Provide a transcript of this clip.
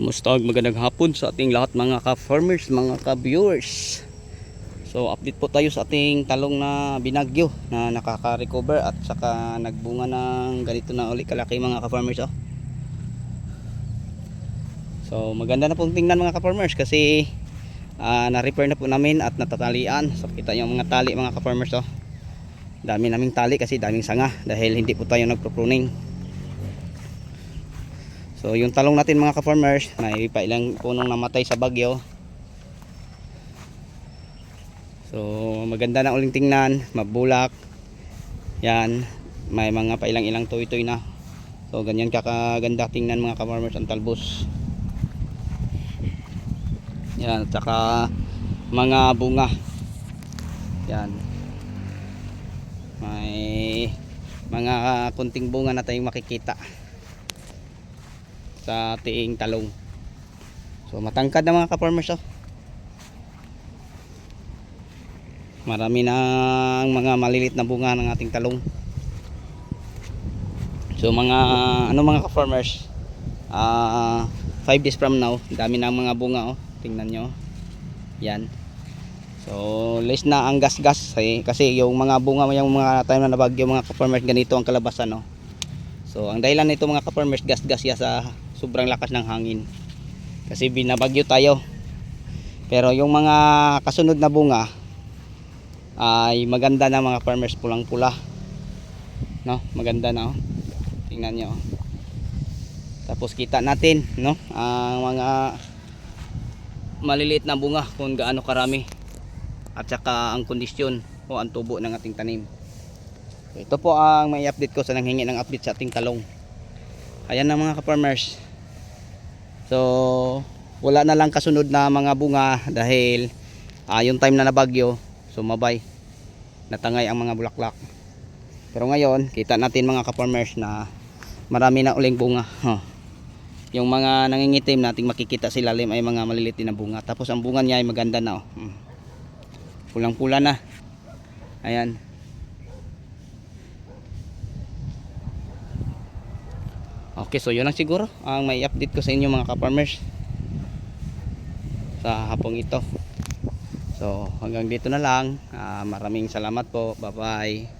Kumusta magandang hapon sa ating lahat mga ka-farmers, mga ka-viewers. So update po tayo sa ating talong na binagyo na nakaka-recover at saka nagbunga ng ganito na uli kalaki mga ka-farmers oh. So maganda na pong tingnan mga ka-farmers kasi ah, na-repair na po namin at natatalian. So kita yung mga tali mga ka-farmers oh. Dami naming tali kasi daming sanga dahil hindi po tayo nagpro-pruning. So yung talong natin mga ka-farmers, may pa ilang punong namatay sa bagyo. So maganda na uling tingnan, mabulak. Yan, may mga pa ilang ilang toy-toy na. So ganyan kakaganda tingnan mga ka-farmers ang talbos. Yan, at saka mga bunga. Yan. May mga kunting bunga na tayong makikita sa tiing talong. So matangkad na mga ka-farmers oh. Marami na mga malilit na bunga ng ating talong. So mga ano mga ka-farmers, ah 5 days from now, dami na mga bunga oh. Tingnan nyo. Yan. So, less na ang gas-gas eh, kasi yung mga bunga yung mga time na nabagyo mga ka-farmers ganito ang kalabasan no. So, ang dahilan nito mga ka-farmers gas-gas ya sa sobrang lakas ng hangin. Kasi binabagyo tayo. Pero yung mga kasunod na bunga ay maganda na mga farmers pulang-pula. No, maganda na oh. Tingnan niyo. oh. Tapos kita natin, no, ang mga maliliit na bunga kung gaano karami at saka ang kondisyon o ang tubo ng ating tanim. Ito po ang may update ko sa nanghingi ng update sa ating talong. Ayan na mga ka-farmers. So, wala na lang kasunod na mga bunga dahil ah, yung time na nabagyo, sumabay. Natangay ang mga bulaklak. Pero ngayon, kita natin mga ka-farmers na marami na uling bunga. Huh. Yung mga nangingitim nating makikita sa ilalim ay mga maliliit na bunga. Tapos ang bunga niya ay maganda na. Oh. Hmm. Pulang-pula na. Ayan. Okay, so yun lang siguro ang may update ko sa inyo mga ka-farmers sa hapong ito. So hanggang dito na lang. Ah, maraming salamat po. Bye-bye.